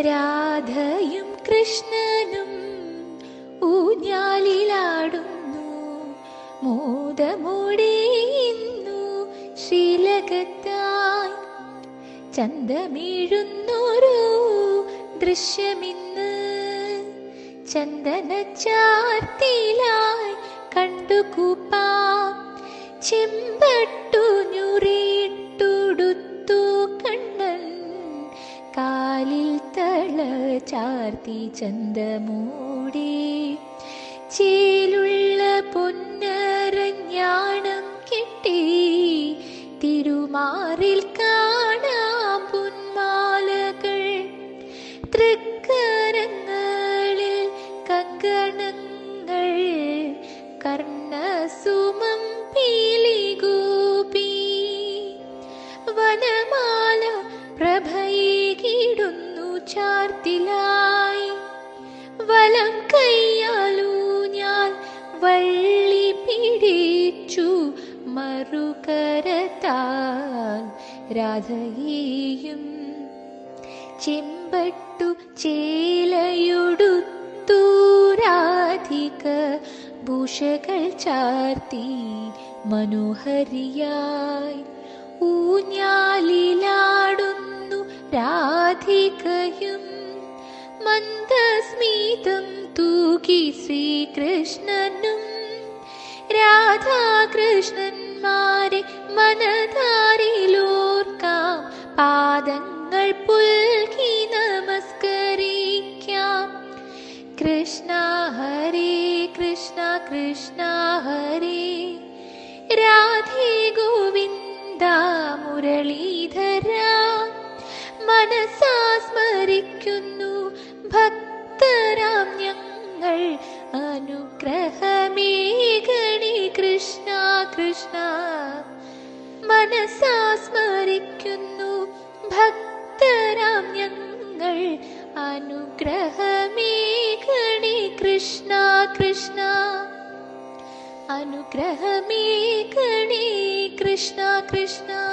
രാധയും കൃഷ്ണനും ഊഞ്ഞാലിലാടുന്നു. മോദമോടെയുന്നു ശ്രീലകത്തായി ചന്തമീഴുന്നൊരു ദൃശ്യമിന്ന്. ചന്ദന ചാർത്തിലായി കണ്ടുകൂപ്പാം. ചെമ്പട്ടു ചാർത്തി ചന്തമൂടി. ചേലുള്ള പൊന്നരഞ്ഞാണം കിട്ടി തിരുമാറിൽ കാണാം പൊന്മാലകൾ തൃക്കരങ്ങളിൽ കങ്കണങ്ങൾ കർണസുമം ചാർത്തിലായി. വലം കയ്യാലൂ ഞാൻ വള്ളി പിടിച്ചു മറുകരത്താൽ രാധയെയും ചെമ്പട്ടു ചേലയുടുത്തു രാധിക ഭൂഷകൾ ചാർത്തി മനോഹരിയായി. ഊഞ്ഞാലിലാടുന്നു രാധികയും മന്ദസ്മിതം തൂകി ശ്രീകൃഷ്ണനും രാധാകൃഷ്ണന്മാരെ മനതാരിലോർക്കാം പാദങ്ങൾ പുൽകി നമസ്കരിക്കാം കൃഷ്ണ ഹരേ കൃഷ്ണ കൃഷ്ണ ഹരേ മനസാ സ്മരിക്കുന്നു ഭക്തരാം ഞങ്ങൾ അനുഗ്രഹമേകണി കൃഷ്ണ കൃഷ്ണ. മനസാസ്മരിക്കുന്നു ഭക്തരാം ഞങ്ങൾ അനുഗ്രഹമേകണി കൃഷ്ണ കൃഷ്ണ. അനുഗ്രഹമേകണി കൃഷ്ണ കൃഷ്ണ.